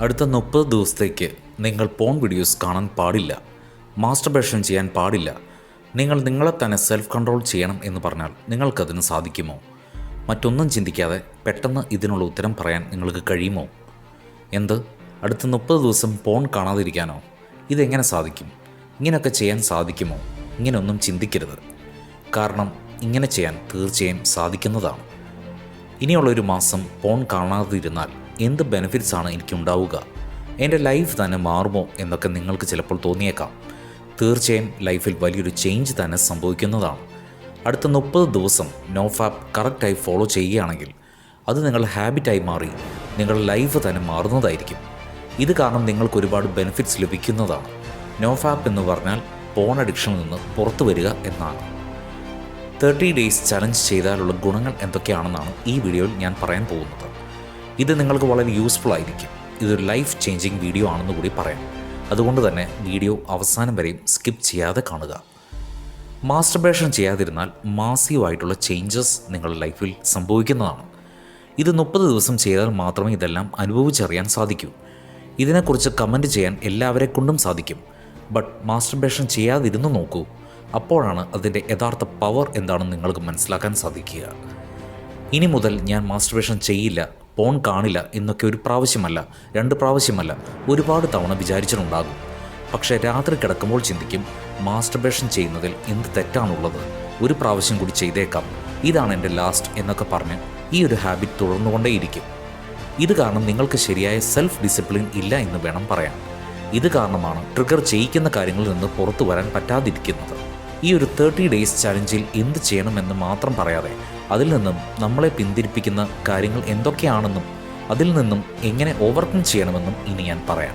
അടുത്ത മുപ്പത് ദിവസത്തേക്ക് നിങ്ങൾ പോൺ വീഡിയോസ് കാണാൻ പാടില്ല. മാസ്റ്റർബേഷൻ ചെയ്യാൻ പാടില്ല. നിങ്ങൾ നിങ്ങളെ തന്നെ സെൽഫ് കൺട്രോൾ ചെയ്യണം എന്ന് പറഞ്ഞാൽ നിങ്ങൾക്കതിന് സാധിക്കുമോ? മറ്റൊന്നും ചിന്തിക്കാതെ പെട്ടെന്ന് ഇതിനുള്ള ഉത്തരം പറയാൻ നിങ്ങൾക്ക് കഴിയുമോ? എന്ത്? അടുത്ത മുപ്പത് ദിവസം പോൺ കാണാതിരിക്കാനോ? ഇതെങ്ങനെ സാധിക്കും? ഇങ്ങനെയൊക്കെ ചെയ്യാൻ സാധിക്കുമോ? ഇങ്ങനെയൊന്നും ചിന്തിക്കരുത്. കാരണം ഇങ്ങനെ ചെയ്യാൻ തീർച്ചയായും സാധിക്കുന്നതാണ്. ഇനിയുള്ള ഒരു മാസം പോൺ കാണാതിരുന്നാൽ എന്ത് ബെനിഫിറ്റ്സ് ആണ് എനിക്കുണ്ടാവുക? എന്റെ ലൈഫ് തന്നെ മാറുമോ എന്നൊക്കെ നിങ്ങൾക്ക് ചിലപ്പോൾ തോന്നിയേക്കാം. തീർച്ചയായും ലൈഫിൽ വലിയൊരു ചേഞ്ച് തന്നെ സംഭവിക്കുന്നതാണ്. അടുത്ത മുപ്പത് ദിവസം നോ ഫാപ്പ് കറക്റ്റായി ഫോളോ ചെയ്യുകയാണെങ്കിൽ അത് നിങ്ങളുടെ ഹാബിറ്റായി മാറി നിങ്ങളുടെ ലൈഫ് തന്നെ മാറുന്നതായിരിക്കും. ഇത് കാരണം നിങ്ങൾക്ക് ഒരുപാട് ബെനിഫിറ്റ്സ് ലഭിക്കുന്നതാണ്. നോ ഫാപ്പ് എന്ന് പറഞ്ഞാൽ പോൺ അഡിക്ഷനിൽ നിന്ന് പുറത്തു വരിക എന്നാണ്. തേർട്ടി ഡേയ്സ് ചലഞ്ച് ചെയ്താലുള്ള ഗുണങ്ങൾ എന്തൊക്കെയാണെന്നാണ് ഈ വീഡിയോയിൽ ഞാൻ പറയാൻ പോകുന്നത്. ഇത് നിങ്ങൾക്ക് വളരെ യൂസ്ഫുൾ ആയിരിക്കും. ഇതൊരു ലൈഫ് ചേഞ്ചിങ് വീഡിയോ ആണെന്ന് കൂടി പറയാം. അതുകൊണ്ട് തന്നെ വീഡിയോ അവസാനം വരെയും സ്കിപ്പ് ചെയ്യാതെ കാണുക. മാസ്റ്റർബേഷൻ ചെയ്യാതിരുന്നാൽ മാസീവായിട്ടുള്ള ചേഞ്ചസ് നിങ്ങളുടെ ലൈഫിൽ സംഭവിക്കുന്നതാണ്. ഇത് മുപ്പത് ദിവസം ചെയ്താൽ മാത്രമേ ഇതെല്ലാം അനുഭവിച്ചറിയാൻ സാധിക്കൂ. ഇതിനെക്കുറിച്ച് കമന്റ് ചെയ്യാൻ എല്ലാവരെ കൊണ്ടും സാധിക്കും. ബട്ട് മാസ്റ്റർബേഷൻ ചെയ്യാതിരുന്നു നോക്കൂ. അപ്പോഴാണ് അതിന്റെ യഥാർത്ഥ പവർ എന്താണെന്ന് നിങ്ങൾക്ക് മനസ്സിലാക്കാൻ സാധിക്കുക. ഇനി മുതൽ ഞാൻ മാസ്റ്റർബേഷൻ ചെയ്യില്ല. പോൺ കാണില്ല എന്നൊക്കെ ഒരു പ്രാവശ്യമല്ല രണ്ട് പ്രാവശ്യമല്ല ഒരുപാട് തവണ വിചാരിച്ചിട്ടുണ്ടാകും. പക്ഷേ രാത്രി കിടക്കുമ്പോൾ ചിന്തിക്കും മാസ്റ്റർബേഷൻ ചെയ്യുന്നതിൽ എന്ത് തെറ്റാണുള്ളത്? ഒരു പ്രാവശ്യം കൂടി ചെയ്തേക്കാം. ഇതാണ് എന്റെ ലാസ്റ്റ് എന്നൊക്കെ പറഞ്ഞ് ഈ ഒരു ഹാബിറ്റ് തുടർന്നുകൊണ്ടേയിരിക്കും. ഇത് കാരണം നിങ്ങൾക്ക് ശരിയായ സെൽഫ് ഡിസിപ്ലിൻ ഇല്ല എന്ന് വേണം പറയാൻ. ഇത് കാരണമാണ് ട്രിഗർ ചെയ്യിക്കുന്ന കാര്യങ്ങളിൽ നിന്ന് പുറത്തു വരാൻ പറ്റാതിരിക്കുന്നത്. ഈ ഒരു തേർട്ടി ഡേയ്സ് ചലഞ്ചിൽ എന്ത് ചെയ്യണമെന്ന് മാത്രം പറയാതെ അതിൽ നിന്നും നമ്മളെ പിന്തിരിപ്പിക്കുന്ന കാര്യങ്ങൾ എന്തൊക്കെയാണെന്നും അതിൽ നിന്നും എങ്ങനെ ഓവർകം ചെയ്യണമെന്നും ഇനി ഞാൻ പറയാം.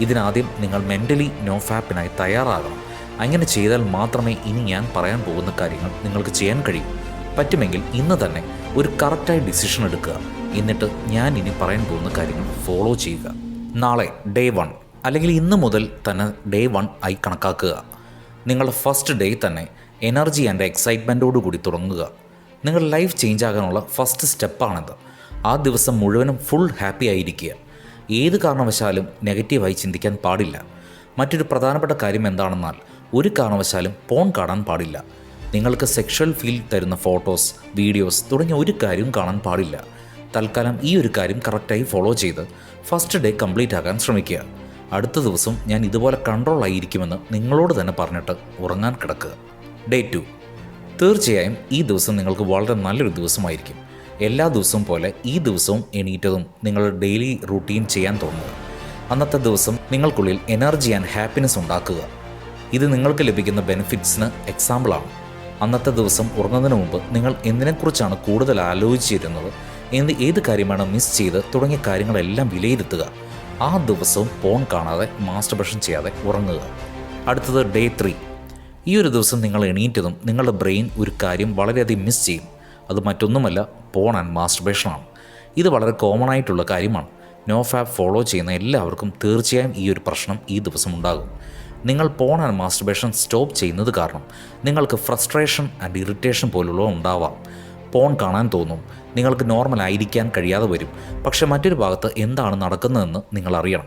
ഇതിനാദ്യം നിങ്ങൾ മെന്റലി നോ ഫാപ്പിനായി തയ്യാറാകണം. അങ്ങനെ ചെയ്താൽ മാത്രമേ ഇനി ഞാൻ പറയാൻ പോകുന്ന കാര്യങ്ങൾ നിങ്ങൾക്ക് ചെയ്യാൻ കഴിയൂ. പറ്റുമെങ്കിൽ ഇന്ന് തന്നെ ഒരു കറക്റ്റായ ഡിസിഷൻ എടുക്കുക. എന്നിട്ട് ഞാൻ ഇനി പറയാൻ പോകുന്ന കാര്യങ്ങൾ ഫോളോ ചെയ്യുക. നാളെ ഡേ വൺ അല്ലെങ്കിൽ ഇന്ന് മുതൽ തന്നെ ഡേ വൺ ആയി കണക്കാക്കുക. നിങ്ങളുടെ ഫസ്റ്റ് ഡേ തന്നെ എനർജി ആൻഡ് എക്സൈറ്റ്മെന്റോടു കൂടി തുടങ്ങുക. നിങ്ങളുടെ ലൈഫ് ചേഞ്ച് ആകാനുള്ള ഫസ്റ്റ് സ്റ്റെപ്പാണിത് ആ ദിവസം മുഴുവനും ഫുൾ ഹാപ്പി ആയിരിക്കുക. ഏത് കാരണവശാലും നെഗറ്റീവായി ചിന്തിക്കാൻ പാടില്ല. മറ്റൊരു പ്രധാനപ്പെട്ട കാര്യം എന്താണെന്നാൽ ഒരു കാരണവശാലും ഫോൺ കാണാൻ പാടില്ല. നിങ്ങൾക്ക് സെക്ഷൽ ഫീൽ തരുന്ന ഫോട്ടോസ് വീഡിയോസ് തുടങ്ങിയ ഒരു കാര്യവും കാണാൻ പാടില്ല. തൽക്കാലം ഈ ഒരു കാര്യം കറക്റ്റായി ഫോളോ ചെയ്ത് ഫസ്റ്റ് ഡേ കംപ്ലീറ്റ് ആക്കാൻ ശ്രമിക്കുക. അടുത്ത ദിവസം ഞാൻ ഇതുപോലെ കൺട്രോൾ ആയിരിക്കുമെന്ന് നിങ്ങളോട് തന്നെ പറഞ്ഞിട്ട് ഉറങ്ങാൻ കിടക്കുക. ഡേ ടു തീർച്ചയായും ഈ ദിവസം നിങ്ങൾക്ക് വളരെ നല്ലൊരു ദിവസമായിരിക്കും. എല്ലാ ദിവസവും പോലെ ഈ ദിവസവും എണീറ്റതും നിങ്ങൾ ഡെയിലി റൂട്ടീൻ ചെയ്യാൻ തോന്നുന്നത് അന്നത്തെ ദിവസം നിങ്ങൾക്കുള്ളിൽ എനർജി ആൻഡ് ഹാപ്പിനെസ് ഉണ്ടാക്കുക. ഇത് നിങ്ങൾക്ക് ലഭിക്കുന്ന ബെനിഫിറ്റ്സിന് എക്സാമ്പിളാണ് അന്നത്തെ ദിവസം ഉറങ്ങുന്നതിന് മുമ്പ് നിങ്ങൾ എന്തിനെക്കുറിച്ചാണ് കൂടുതൽ ആലോചിച്ചിരുന്നത് എന്ത് ഏത് കാര്യമാണ് മിസ് ചെയ്ത് തുടങ്ങിയ കാര്യങ്ങളെല്ലാം വിലയിരുത്തുക. ആ ദിവസവും ഫോൺ കാണാതെ മാസ്റ്റർബേഷൻ ചെയ്യാതെ ഉറങ്ങുക. അടുത്തത് ഡേ ത്രീ ഈ ഒരു ദിവസം നിങ്ങൾ എണീറ്റതും നിങ്ങളുടെ ബ്രെയിൻ ഒരു കാര്യം വളരെയധികം മിസ് ചെയ്യും. അത് മറ്റൊന്നുമല്ല പോൺ ആൻഡ് മാസ്റ്റർബേഷനാണ് ഇത് വളരെ കോമൺ ആയിട്ടുള്ള കാര്യമാണ്. നോ ഫാബ് ഫോളോ ചെയ്യുന്ന എല്ലാവർക്കും തീർച്ചയായും ഈ ഒരു പ്രശ്നം ഈ ദിവസം ഉണ്ടാകും. നിങ്ങൾ പോൺ ആൻഡ് മാസ്റ്റർബേഷൻ സ്റ്റോപ്പ് ചെയ്യുന്നത് കാരണം നിങ്ങൾക്ക് ഫ്രസ്ട്രേഷൻ ആൻഡ് ഇറിറ്റേഷൻ പോലുള്ളവ ഉണ്ടാവാം. പോൺ കാണാൻ തോന്നും. നിങ്ങൾക്ക് നോർമൽ ആയിരിക്കാൻ കഴിയാതെ വരും. പക്ഷേ മറ്റൊരു ഭാഗത്ത് എന്താണ് നടക്കുന്നതെന്ന് നിങ്ങൾ അറിയണം.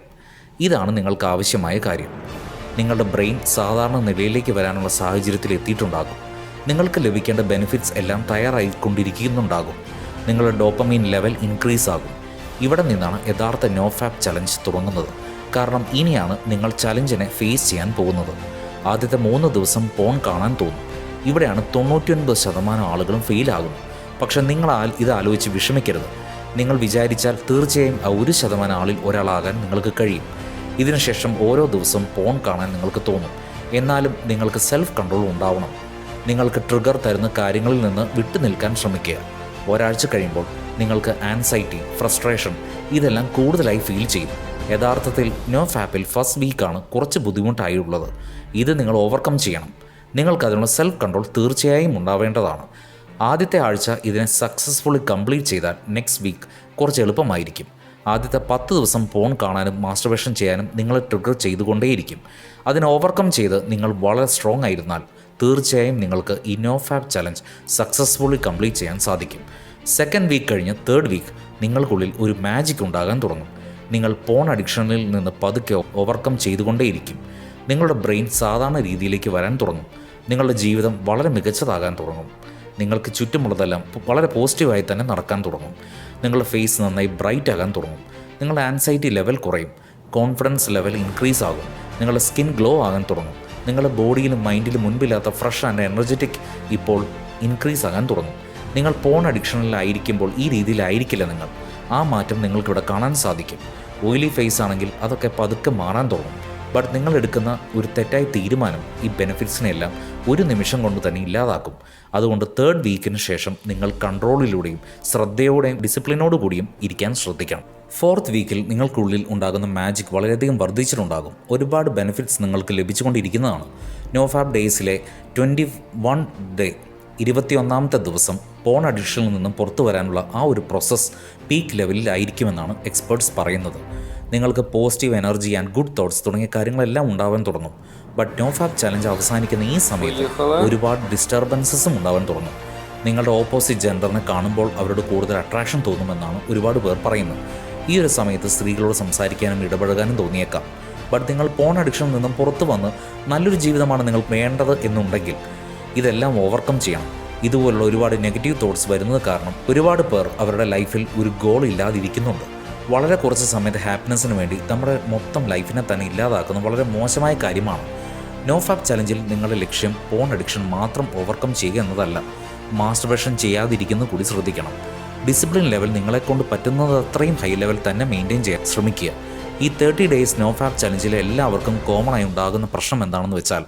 ഇതാണ് നിങ്ങൾക്ക് ആവശ്യമായ കാര്യം. നിങ്ങളുടെ ബ്രെയിൻ സാധാരണ നിലയിലേക്ക് വരാനുള്ള സാഹചര്യത്തിൽ എത്തിയിട്ടുണ്ടാകും. നിങ്ങൾക്ക് ലഭിക്കേണ്ട ബെനിഫിറ്റ്സ് എല്ലാം തയ്യാറായിക്കൊണ്ടിരിക്കുന്നുണ്ടാകും. നിങ്ങളുടെ ഡോപ്പമീൻ ലെവൽ ഇൻക്രീസ് ആകും ഇവിടെ നിന്നാണ് യഥാർത്ഥ നോ ഫാപ്പ് ചലഞ്ച് തുടങ്ങുന്നത്. കാരണം ഇനിയാണ് നിങ്ങൾ ചലഞ്ചിനെ ഫേസ് ചെയ്യാൻ പോകുന്നത്. ആദ്യത്തെ മൂന്ന് ദിവസം പോൺ കാണാൻ തോന്നും. ഇവിടെയാണ് തൊണ്ണൂറ്റിയൊൻപത് ശതമാനം ആളുകളും ഫെയിലാകുന്നത് പക്ഷെ നിങ്ങളാൽ ഇത് ആലോചിച്ച് വിഷമിക്കരുത്. നിങ്ങൾ വിചാരിച്ചാൽ തീർച്ചയായും ആ ഒരു ശതമാനം ആളിൽ ഒരാളാകാൻ നിങ്ങൾക്ക് കഴിയും. ഇതിനുശേഷം ഓരോ ദിവസവും ഫോൺ കാണാൻ നിങ്ങൾക്ക് തോന്നും. എന്നാലും നിങ്ങൾക്ക് സെൽഫ് കൺട്രോൾ ഉണ്ടാവണം. നിങ്ങൾക്ക് ട്രിഗർ തരുന്ന കാര്യങ്ങളിൽ നിന്ന് വിട്ടു നിൽക്കാൻ ശ്രമിക്കുക. ഒരാഴ്ച കഴിയുമ്പോൾ നിങ്ങൾക്ക് ആൻസൈറ്റി ഫ്രസ്ട്രേഷൻ ഇതെല്ലാം കൂടുതലായി ഫീൽ ചെയ്യും. യഥാർത്ഥത്തിൽ നോ ഫാപ്പിൽ ഫസ്റ്റ് വീക്കാണ് കുറച്ച് ബുദ്ധിമുട്ടായുള്ളത്. ഇത് നിങ്ങൾ ഓവർകം ചെയ്യണം. നിങ്ങൾക്കതിനുള്ള സെൽഫ് കൺട്രോൾ തീർച്ചയായും ഉണ്ടാവേണ്ടതാണ്. ആദ്യത്തെ ആഴ്ച ഇതിനെ സക്സസ്ഫുള്ളി കംപ്ലീറ്റ് ചെയ്താൽ നെക്സ്റ്റ് വീക്ക് കുറച്ച് എളുപ്പമായിരിക്കും. ആദ്യത്തെ പത്ത് ദിവസം ഫോൺ കാണാനും മാസ്റ്റർബേഷൻ ചെയ്യാനും നിങ്ങളെ ട്രിഗർ ചെയ്തുകൊണ്ടേയിരിക്കും. അതിനെ ഓവർകം ചെയ്ത് നിങ്ങൾ വളരെ സ്ട്രോങ് ആയിരുന്നാൽ തീർച്ചയായും നിങ്ങൾക്ക് ഈ ചലഞ്ച് സക്സസ്ഫുള്ളി കംപ്ലീറ്റ് ചെയ്യാൻ സാധിക്കും. സെക്കൻഡ് വീക്ക് കഴിഞ്ഞ് തേർഡ് വീക്ക് നിങ്ങൾക്കുള്ളിൽ ഒരു മാജിക് ഉണ്ടാകാൻ തുടങ്ങും. നിങ്ങൾ പോൺ അഡിക്ഷനിൽ നിന്ന് പതുക്കെ ഓവർകം ചെയ്തുകൊണ്ടേയിരിക്കും. നിങ്ങളുടെ ബ്രെയിൻ സാധാരണ രീതിയിലേക്ക് വരാൻ തുടങ്ങും. നിങ്ങളുടെ ജീവിതം വളരെ മികച്ചതാകാൻ തുടങ്ങും. നിങ്ങൾക്ക് ചുറ്റുമുള്ളതെല്ലാം വളരെ പോസിറ്റീവായി തന്നെ നടക്കാൻ തുടങ്ങും. നിങ്ങളുടെ ഫേസ് നന്നായി ബ്രൈറ്റ് ആകാൻ തുടങ്ങും. നിങ്ങളുടെ ആൻസൈറ്റി ലെവൽ കുറയും. കോൺഫിഡൻസ് ലെവൽ ഇൻക്രീസ് ആകും. നിങ്ങളുടെ സ്കിൻ ഗ്ലോ ആകാൻ തുടങ്ങും. നിങ്ങളുടെ ബോഡിയിലും മൈൻഡിലും മുൻപില്ലാത്ത ഫ്രഷ് ആൻഡ് എനർജറ്റിക് ഇപ്പോൾ ഇൻക്രീസ് ആകാൻ തുടങ്ങും. നിങ്ങൾ പോൺ അഡിക്ഷനിലായിരിക്കുമ്പോൾ ഈ രീതിയിലായിരിക്കില്ല നിങ്ങൾ. ആ മാറ്റം നിങ്ങൾക്കിവിടെ കാണാൻ സാധിക്കും. ഓയിലി ഫേസ് ആണെങ്കിൽ അതൊക്കെ പതുക്കെ മാറാൻ തുടങ്ങും. ബട്ട് നിങ്ങൾ എടുക്കുന്ന ഒരു തെറ്റായ തീരുമാനം ഈ ബെനിഫിറ്റ്സിനെല്ലാം ഒരു നിമിഷം കൊണ്ട് തന്നെ ഇല്ലാതാക്കും. അതുകൊണ്ട് തേർഡ് വീക്കിന് ശേഷം നിങ്ങൾ കൺട്രോളിലൂടെയും ശ്രദ്ധയോടെയും ഡിസിപ്ലിനോട് കൂടിയും ഇരിക്കാൻ ശ്രദ്ധിക്കണം. ഫോർത്ത് വീക്കിൽ നിങ്ങൾക്കുള്ളിൽ ഉണ്ടാകുന്ന മാജിക് വളരെയധികം വർദ്ധിച്ചിട്ടുണ്ടാകും. ഒരുപാട് ബെനിഫിറ്റ്സ് നിങ്ങൾക്ക് ലഭിച്ചുകൊണ്ടിരിക്കുന്നതാണ്. നോഫാബ് ഡേയ്സിലെ ട്വന്റി വൺ ഡേ ഇരുപത്തിയൊന്നാമത്തെ ദിവസം പോൺ അഡിക്ഷനിൽ നിന്നും പുറത്തു വരാനുള്ള ആ ഒരു പ്രോസസ്സ് പീക്ക് ലെവലിലായിരിക്കുമെന്നാണ് എക്സ്പേർട്സ് പറയുന്നത്. നിങ്ങൾക്ക് positive energy and good thoughts തുടങ്ങിയ കാര്യങ്ങളെല്ലാം ഉണ്ടാവാൻ തുടങ്ങും. ബട്ട് നോ ഫാബ് ചലഞ്ച് അവസാനിക്കുന്ന ഈ സമയത്ത് ഒരുപാട് ഡിസ്റ്റർബൻസസും ഉണ്ടാവാൻ തുടങ്ങും. നിങ്ങളുടെ ഓപ്പോസിറ്റ് ജെൻഡറിനെ കാണുമ്പോൾ അവരോട് കൂടുതൽ അട്രാക്ഷൻ തോന്നുമെന്നാണ് ഒരുപാട് പേർ പറയുന്നത്. ഈ ഒരു സമയത്ത് സ്ത്രീകളോട് സംസാരിക്കാനും ഇടപഴകാനും തോന്നിയേക്കാം. ബട്ട് നിങ്ങൾ പോൺ അഡിക്ഷനിൽ നിന്നും പുറത്തു വന്ന് നല്ലൊരു ജീവിതമാണ് നിങ്ങൾ വേണ്ടത് എന്നുണ്ടെങ്കിൽ ഇതെല്ലാം ഓവർകം ചെയ്യണം. ഇതുപോലുള്ള ഒരുപാട് നെഗറ്റീവ് തോട്ട്സ് വരുന്നത് കാരണം ഒരുപാട് പേർ അവരുടെ ലൈഫിൽ ഒരു ഗോൾ ഇല്ലാതിരിക്കുന്നുണ്ട്. വളരെ കുറച്ച് സമയത്ത് ഹാപ്പിനെസ്സിന് വേണ്ടി നമ്മുടെ മൊത്തം ലൈഫിനെ തന്നെ ഇല്ലാതാക്കുന്ന വളരെ മോശമായ കാര്യമാണ്. നോ ഫാപ്പ് ചലഞ്ചിൽ നിങ്ങളുടെ ലക്ഷ്യം പോൺ അഡിക്ഷൻ മാത്രം ഓവർകം ചെയ്യുക എന്നതല്ല. മാസ്റ്റർബേഷൻ ചെയ്യാതിരിക്കുന്നത് കൂടി ശ്രദ്ധിക്കണം. ഡിസിപ്ലിൻ ലെവൽ നിങ്ങളെക്കൊണ്ട് പറ്റുന്നത് അത്രയും ഹൈ ലെവൽ തന്നെ മെയിന്റെയിൻ ചെയ്യാൻ ശ്രമിക്കുക. ഈ തേർട്ടി ഡേയ്സ് നോ ഫാപ്പ് ചലഞ്ചിൽ എല്ലാവർക്കും കോമൺ ആയി ഉണ്ടാകുന്ന പ്രശ്നം എന്താണെന്ന് വെച്ചാൽ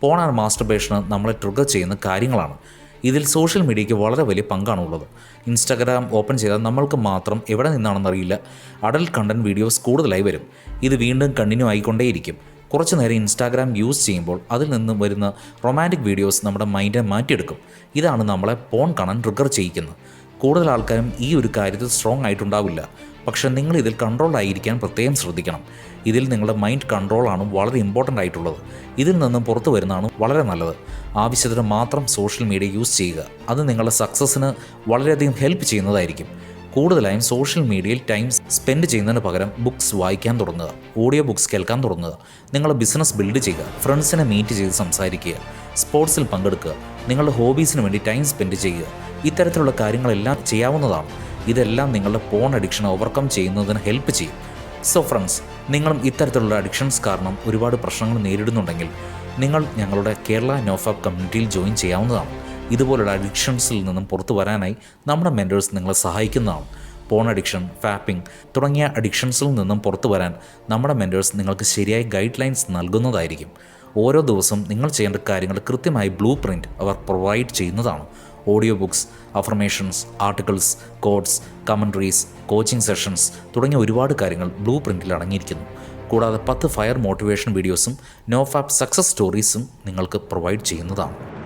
പോൺ ആൻഡ് മാസ്റ്റർബേഷന് നമ്മളെ ട്രിഗർ ചെയ്യുന്ന കാര്യങ്ങളാണ്. ഇതിൽ സോഷ്യൽ മീഡിയയ്ക്ക് വളരെ വലിയ പങ്കാണുള്ളത്. ഇൻസ്റ്റാഗ്രാം ഓപ്പൺ ചെയ്താൽ നമ്മൾക്ക് മാത്രം എവിടെ നിന്നാണെന്നറിയില്ല അഡൽട്ട് കണ്ടന്റ് വീഡിയോസ് കൂടുതലായി വരും. ഇത് വീണ്ടും കണ്ടിന്യൂ ആയിക്കൊണ്ടേയിരിക്കും. കുറച്ച് നേരം ഇൻസ്റ്റാഗ്രാം യൂസ് ചെയ്യുമ്പോൾ അതിൽ നിന്ന് വരുന്ന റൊമാന്റിക് വീഡിയോസ് നമ്മുടെ മൈൻഡിനെ മാറ്റിയെടുക്കും. ഇതാണ് നമ്മളെ പോൺ കാണാൻ ട്രിഗർ ചെയ്യിക്കുന്നത്. കൂടുതൽ ആൾക്കാരും ഈ ഒരു കാര്യത്തിൽ സ്ട്രോങ് ആയിട്ടുണ്ടാവില്ല. പക്ഷെ നിങ്ങൾ ഇതിൽ കൺട്രോൾ ആയിരിക്കാൻ പ്രത്യേകം ശ്രദ്ധിക്കണം. ഇതിൽ നിങ്ങളുടെ മൈൻഡ് കൺട്രോളാണ് വളരെ ഇമ്പോർട്ടന്റ് ആയിട്ടുള്ളത്. ഇതിൽ നിന്നും പുറത്തു വരുന്നതാണ് വളരെ നല്ലത്. ആവശ്യത്തിന് മാത്രം സോഷ്യൽ മീഡിയ യൂസ് ചെയ്യുക. അത് നിങ്ങളുടെ സക്സസ്സിന് വളരെയധികം ഹെൽപ്പ് ചെയ്യുന്നതായിരിക്കും. കൂടുതലായും സോഷ്യൽ മീഡിയയിൽ ടൈം സ്പെൻഡ് ചെയ്യുന്നതിന് പകരം ബുക്സ് വായിക്കാൻ തുടങ്ങുക. ഓഡിയോ ബുക്സ് കേൾക്കാൻ തുടങ്ങുക. നിങ്ങളുടെ ബിസിനസ് ബിൽഡ് ചെയ്യുക. ഫ്രണ്ട്സിനെ മീറ്റ് ചെയ്ത് സംസാരിക്കുക. സ്പോർട്സിൽ പങ്കെടുക്കുക. നിങ്ങളുടെ ഹോബീസിന് വേണ്ടി ടൈം സ്പെൻഡ് ചെയ്യുക. ഇത്തരത്തിലുള്ള കാര്യങ്ങളെല്ലാം ചെയ്യാവുന്നതാണ്. ഇതെല്ലാം നിങ്ങളുടെ പോൺ അഡിക്ഷൻ ഓവർകം ചെയ്യുന്നതിന് ഹെൽപ്പ് ചെയ്യും. സോ ഫ്രണ്ട്സ് നിങ്ങളും ഇത്തരത്തിലുള്ള അഡിക്ഷൻസ് കാരണം ഒരുപാട് പ്രശ്നങ്ങൾ നേരിടുന്നുണ്ടെങ്കിൽ നിങ്ങൾ ഞങ്ങളുടെ കേരള നോഫാബ് കമ്മ്യൂണിറ്റിയിൽ ജോയിൻ ചെയ്യാവുന്നതാണ്. ഇതുപോലുള്ള അഡിക്ഷൻസിൽ നിന്നും പുറത്തു വരാനായി നമ്മുടെ മെന്റേഴ്സ് നിങ്ങളെ സഹായിക്കുന്നതാണ്. പോൺ അഡിക്ഷൻ ഫാപ്പിംഗ് തുടങ്ങിയ അഡിക്ഷൻസിൽ നിന്നും പുറത്തു വരാൻ നമ്മുടെ മെന്റേഴ്സ് നിങ്ങൾക്ക് ശരിയായ ഗൈഡ് ലൈൻസ് നൽകുന്നതായിരിക്കും. ഓരോ ദിവസവും നിങ്ങൾ ചെയ്യേണ്ട കാര്യങ്ങൾ കൃത്യമായി ബ്ലൂ പ്രിന്റ് അവർ പ്രൊവൈഡ് ചെയ്യുന്നതാണ്. Audio books affirmations articles quotes commentaries coaching sessions തുടങ്ങിയ ഒരുപാട് കാര്യങ്ങൾ ബ്ലൂ പ്രിന്റിൽ അടങ്ങിയിരിക്കുന്നു. കൂടാതെ പത്ത് ഫയർ മോട്ടിവേഷൻ വീഡിയോസും നോ ഫാപ്പ് സക്സസ് സ്റ്റോറീസും നിങ്ങൾക്ക് പ്രൊവൈഡ് ചെയ്യുന്നതാണ്.